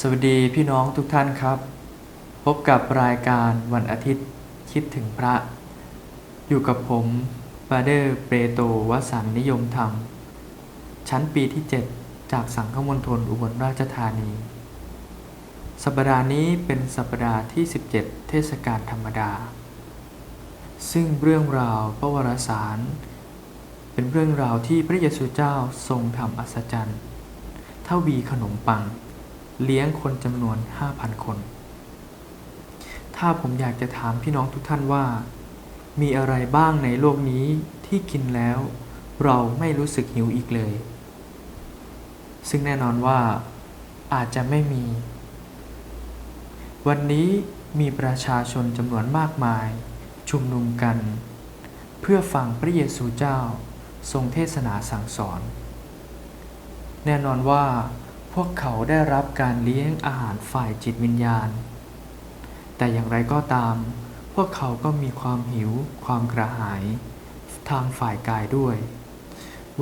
สวัสดีพี่น้องทุกท่านครับ พบกับรายการวันอาทิตย์คิดถึงพระ อยู่กับผมปาเดอร์เปโตวสันนิยมธรรม ชั้นปีที่ 7 จากสังฆมณฑลอุบลราชธานี สัปดาห์นี้เป็นสัปดาห์ที่ 17 เทศกาลธรรมดา ซึ่งเรื่องราวพระวรสาร เป็นเรื่องราวที่พระเยซูเจ้าทรงทำอัศจรรย์ เท่าวีขนมปัง เลี้ยงคนจำนวน 5,000 คน ถ้าผมอยากจะถามพี่น้องทุกท่านว่า มีอะไรบ้างในโลกนี้ที่กินแล้ว เราไม่รู้สึกหิวอีกเลย ซึ่งแน่นอนว่า อาจจะไม่มี วันนี้มีประชาชนจำนวนมากมาย ชุมนุมกัน เพื่อฟังพระเยซูเจ้า ทรงเทศนาสั่งสอน แน่นอนว่า พวกเขาได้รับการเลี้ยงอาหารฝ่ายจิตวิญญาณ แต่อย่างไรก็ตาม พวกเขาก็มีความหิว ความกระหาย ทางฝ่ายกายด้วย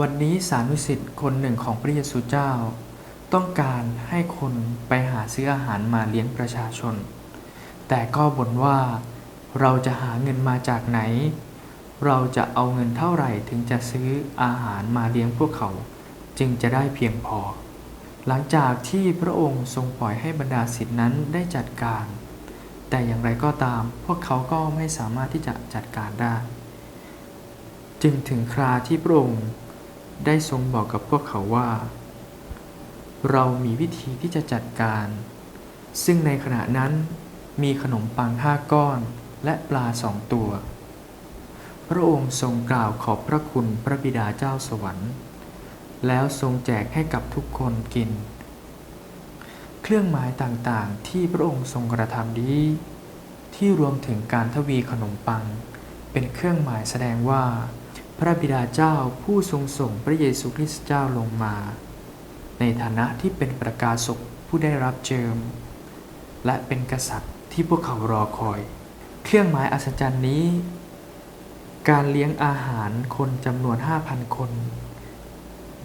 วันนี้สานุสิทธิ์คนหนึ่งของพระเยซูเจ้า ต้องการให้คนไปหาซื้ออาหารมาเลี้ยงประชาชน แต่ก็บ่นว่า เราจะหาเงินมาจากไหน เราจะเอาเงินเท่าไหร่ถึงจะซื้ออาหารมาเลี้ยงพวกเขา จึงจะได้เพียงพอ หลังจากที่พระองค์ทรงปล่อยให้บรรดาศิษย์นั้นได้จัดการ แต่อย่างไรก็ตามพวกเขาก็ไม่สามารถที่จะจัดการได้ จึงถึงคราที่พระองค์ได้ทรงบอกกับพวกเขาว่า เรามีวิธีที่จะจัดการ ซึ่งในขณะนั้นมีขนมปังห้าก้อนและปลาสองตัว พระองค์ทรงกล่าวขอบพระคุณพระบิดาเจ้าสวรรค์ แล้วทรงแจกให้กับทุกคนกิน เครื่องหมายต่างๆ ที่พระองค์ทรงกระทำนี้ ที่รวมถึงการทวีขนมปัง เป็นเครื่องหมายแสดงว่า พระบิดาเจ้าผู้ทรงส่งพระเยซูคริสต์เจ้าลงมา ในฐานะที่เป็นประกาศกผู้ได้รับเจิม และเป็นกษัตริย์ที่พวกเขารอคอย เครื่องหมายอัศจรรย์นี้ การเลี้ยงอาหารคนจำนวน 5,000 คน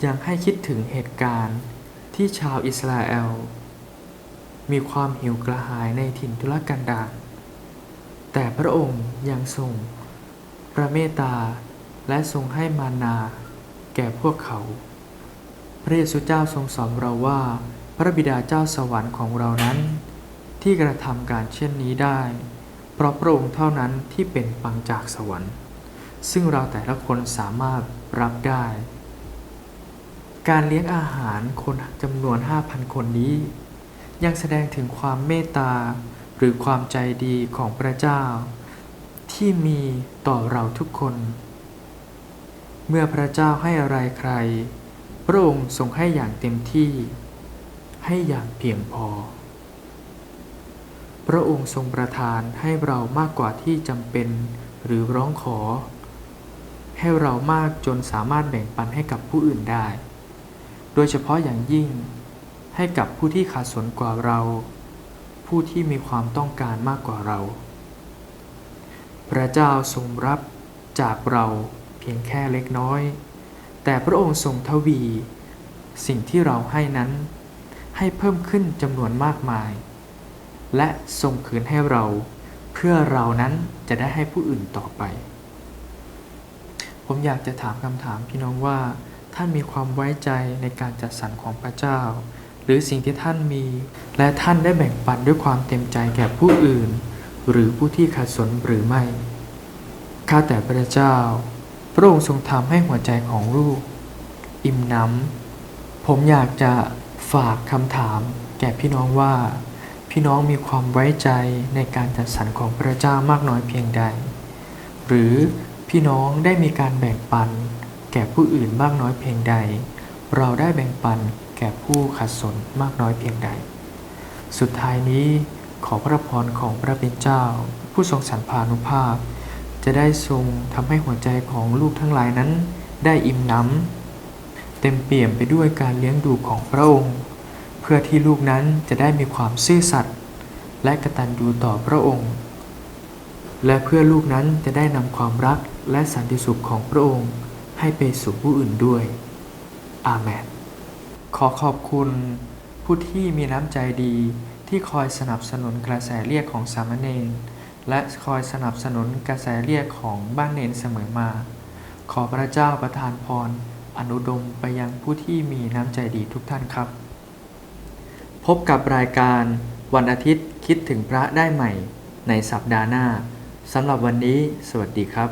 ยังให้คิดถึงเหตุการณ์ที่ชาวอิสราเอล มีความหิวกระหายในถิ่นทุรกันดารแต่พระองค์ยังทรงพระเมตตาและทรงให้มานาแก่พวกเขา พระเยซูเจ้าทรงสอนเราว่า พระบิดาเจ้าสวรรค์ของเรานั้น ที่กระทำการเช่นนี้ได้ เพราะพระองค์เท่านั้นที่เป็นปังจากสวรรค์ ซึ่งเราแต่ละคนสามารถรับได้ การเลี้ยงอาหารคนจำนวน 5,000 คนนี้ ยังแสดงถึงความเมตตาหรือความใจดีของพระเจ้า ที่มีต่อเราทุกคน เมื่อพระเจ้าให้อะไรใคร พระองค์ทรงให้อย่างเต็มที่ ให้อย่างเพียงพอ พระองค์ทรงประทานให้เรามากกว่าที่จำเป็นหรือร้องขอ ให้เรามากจนสามารถแบ่งปันให้กับผู้อื่นได้ โดยเฉพาะอย่างยิ่ง ให้กับผู้ที่ขาดสนกว่าเรา ผู้ที่มีความต้องการมากกว่าเรา พระเจ้าทรงรับจากเราเพียงแค่เล็กน้อย แต่พระองค์ทรงทวี สิ่งที่เราให้นั้น ให้เพิ่มขึ้นจำนวนมากมาย และทรงคืนให้เรา เพื่อเรานั้นจะได้ให้ผู้อื่นต่อไป ผมอยากจะถามคำถามพี่น้องว่า ท่านมีความไว้ใจในการจัดสรรของพระเจ้า หรือสิ่งที่ท่านมี และท่านได้แบ่งปันด้วยความเต็มใจแก่ผู้อื่น หรือผู้ที่ขัดสนหรือไม่ข้าแต่พระเจ้า พระองค์ทรงทำให้หัวใจของลูก อิ่มหน้ำผมอยากจะฝากคำถาม แก่พี่น้องว่า พี่น้องมีความไว้ใจในการจัดสรรของพระเจ้ามากน้อยเพียงใด หรือพี่น้องได้มีการแบ่งปัน แก่ผู้อื่นมากน้อยเพียงใด เราได้แบ่งปันแก่ผู้ขัดสนมากน้อยเพียงใด สุดท้ายนี้ขอพระพรของพระเป็นเจ้า ผู้ทรงสรรพานุภาพ จะได้ทรงทำให้หัวใจของลูกทั้งหลายนั้น ได้อิ่มหน้ำเต็มเปี่ยมไปด้วยการเลี้ยงดูของพระองค์ เพื่อที่ลูกนั้นจะได้มีความซื่อสัตย์และกตัญญูต่อพระองค์ และเพื่อลูกนั้นจะได้นำความรักและสันติสุขของพระองค์ ให้ไปสู่ผู้อื่นด้วย อาเมน ขอขอบคุณผู้ที่มีน้ำใจดีที่คอยสนับสนุนกระแสเรียกของสามเณรและคอยสนับสนุนกระแสเรียกของบ้านเนนเสมอมา ขอพระเจ้าประทานพร อนุดมไปยังผู้ที่มีน้ำใจดีทุกท่านครับ พบกับรายการวันอาทิตย์คิดถึงพระได้ใหม่ในสัปดาห์หน้าสำหรับวันนี้ สวัสดีครับ